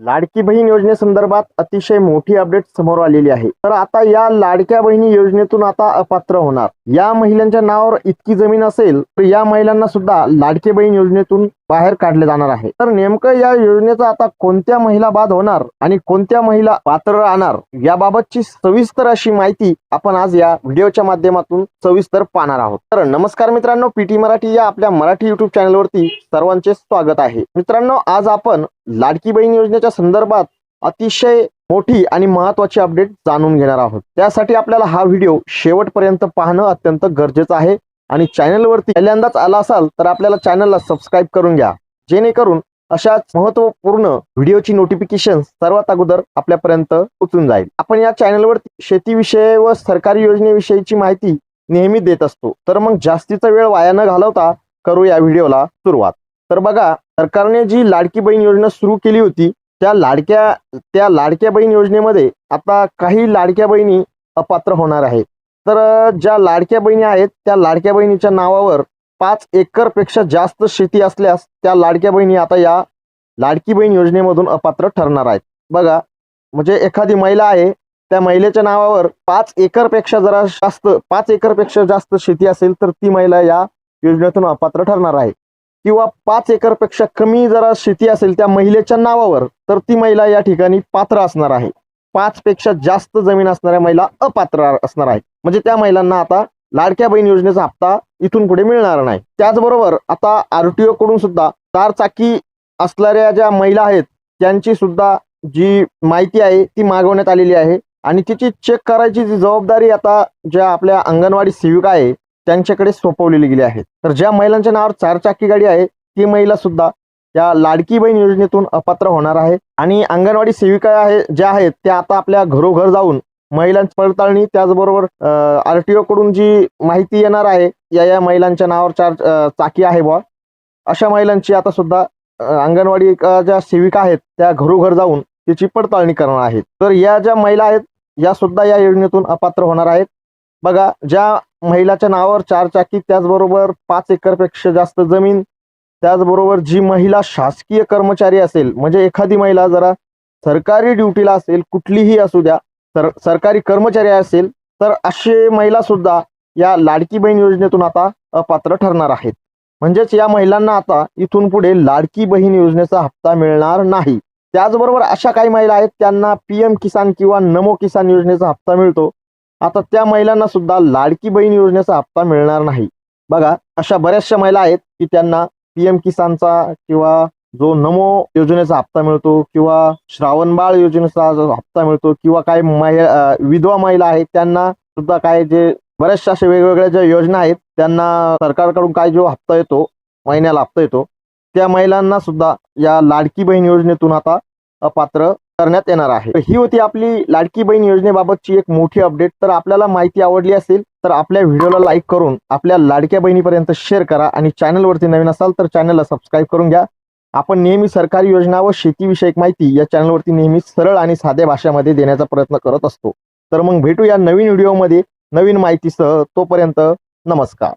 लाडकी बहीण योजनेसंदर्भात अतिशय मोठी अपडेट समोर आलेली आहे. तर आता या लाडक्या बहिणी योजनेतून आता अपात्र होणार. या महिलांच्या नावावर इतकी जमीन असेल तर या महिलांना सुद्धा लाडकी बहीण योजनेतून बाहेर काढले जाणार आहे. तर नेमकं या योजनेचा आता कोणत्या महिला बाद होणार आणि कोणत्या महिला पात्र राहणार याबाबतची सविस्तर अशी माहिती आपण आज या व्हिडिओच्या माध्यमातून सविस्तर पाहणार आहोत. तर नमस्कार मित्रांनो पीटी मराठी या आपल्या मराठी युट्यूब चॅनलवरती सर्वांचे स्वागत आहे. मित्रांनो आज आपण लाडकी बहीण योजनेच्या संदर्भात अतिशय मोठी आणि महत्वाची अपडेट जाणून घेणार आहोत. त्यासाठी आपल्याला हा व्हिडिओ शेवटपर्यंत पाहणं अत्यंत गरजेचं आहे. आणि चॅनलवरती पहिल्यांदाच आला असाल तर आपल्याला चॅनलला सबस्क्राईब करून घ्या. जेणेकरून अशाच महत्त्वपूर्ण व्हिडिओची नोटिफिकेशन सर्वात अगोदर आपल्यापर्यंत पोचून जाईल. आपण या चॅनलवरती शेतीविषयी व सरकारी योजनेविषयीची माहिती नेहमी देत असतो. तर मग जास्तीचा वेळ वाया न घालवता करू या व्हिडिओला सुरुवात. तर बघा सरकारने जी लाडकी बहीण योजना सुरू केली होती त्या लाडक्या त्या लाडक्या बहीण योजनेमध्ये आता काही लाडक्या बहिणी अपात्र होणार आहेत. तर ज्या लाडक्या बहिणी आहेत त्या लाडक्या बहिणीच्या नावावर पाच एकरपेक्षा जास्त शेती असल्यास त्या लाडक्या बहिणी आता या लाडकी बहीण योजनेमधून अपात्र ठरणार आहेत. बघा म्हणजे एखादी महिला आहे त्या महिलेच्या नावावर पाच एकरपेक्षा जरा जास्त पाच एकरपेक्षा जास्त शेती असेल तर ती महिला या योजनेतून अपात्र ठरणार आहे. किंवा पाच एकरपेक्षा कमी जरा शेती असेल त्या महिलेच्या नावावर तर ती महिला या ठिकाणी पात्र असणार आहे. पाच पेक्षा जास्त जमीन असणाऱ्या महिला अपात्र असणार आहेत. म्हणजे त्या महिलांना आता लाडक्या बहीण योजनेचा हप्ता इथून पुढे मिळणार नाही. त्याचबरोबर आता आरटीओ कडून सुद्धा चार चाकी असणाऱ्या ज्या महिला आहेत त्यांची सुद्धा जी माहिती आहे ती मागवण्यात आलेली आहे. आणि तिची चेक करायची जी जबाबदारी आता ज्या आपल्या अंगणवाडी सेविका आहे त्यांच्याकडे सोपवलेली गेली आहे तर ज्या महिलांच्या नावावर चार चाकी गाडी आहे ती महिला सुद्धा या लाडकी बहीण योजनेतून अपात्र होणार आहे. आणि अंगणवाडी सेविका आहे ज्या आहेत त्या आता आपल्या घरोघर जाऊन महिलांची पडताळणी त्याचबरोबर आरटीओ कडून जी माहिती येणार आहे या या महिलांच्या नावावर चार चाकी आहे बुवा. अशा महिलांची आता सुद्धा अंगणवाडी ज्या सेविका आहेत त्या घरोघर जाऊन त्याची पडताळणी करणार आहेत. तर या ज्या महिला आहेत या सुद्धा या योजनेतून अपात्र होणार आहेत. बघा ज्या महिलाच्या नावावर चार चाकी त्याचबरोबर पाच एकरपेक्षा जास्त जमीन त्याचबरोबर जी महिला शासकीय कर्मचारी असेल म्हणजे एखादी महिला जरा सरकारी ड्युटीला असेल कुठलीही असू द्या तर सरकारी कर्मचारी असेल तर असे महिला सुद्धा या लाडकी बहीण योजनेतून आता अपात्र ठरणार आहेत. म्हणजेच या महिलांना आता इथून पुढे लाडकी बहीण योजनेचा हप्ता मिळणार नाही. त्याचबरोबर अशा काही महिला आहेत त्यांना पीएम किसान किंवा नमो किसान योजनेचा हप्ता मिळतो. आता त्या महिलांना सुद्धा लाडकी बहीण योजनेचा हप्ता मिळणार नाही. बघा अशा बऱ्याचशा महिला आहेत की त्यांना पीएम किसानचा किंवा जो नमो योजनेचा हप्ता मिळतो किंवा श्रावणबाळ योजनेचा जो हप्ता मिळतो किंवा काही महिला विधवा महिला आहेत त्यांना सुद्धा काय जे बऱ्याचशा अशा वेगवेगळ्या ज्या योजना आहेत त्यांना सरकारकडून काय जो हप्ता येतो महिन्याला हप्ता येतो त्या महिलांना सुद्धा या लाडकी बहीण योजनेतून आता पात्र करण्यात येणार आहे. तर ही होती आपली लाडकी बहीण योजनेबाबतची एक मोठी अपडेट तर आपल्याला माहिती आवडली असेल तर आपल्या व्हिडिओला लाईक करून आपल्या लाडक्या बहिणीपर्यंत शेअर करा आणि चॅनलवरती नवीन असाल तर चॅनलला सबस्क्राईब करून घ्या. आपण नेहमी सरकारी योजना व शेतीविषयक माहिती या चॅनलवरती नेहमी सरळ आणि साध्या भाषेमध्ये देण्याचा प्रयत्न करत असतो. तर मग भेटू या नवीन व्हिडिओमध्ये नवीन माहितीसह. तोपर्यंत नमस्कार.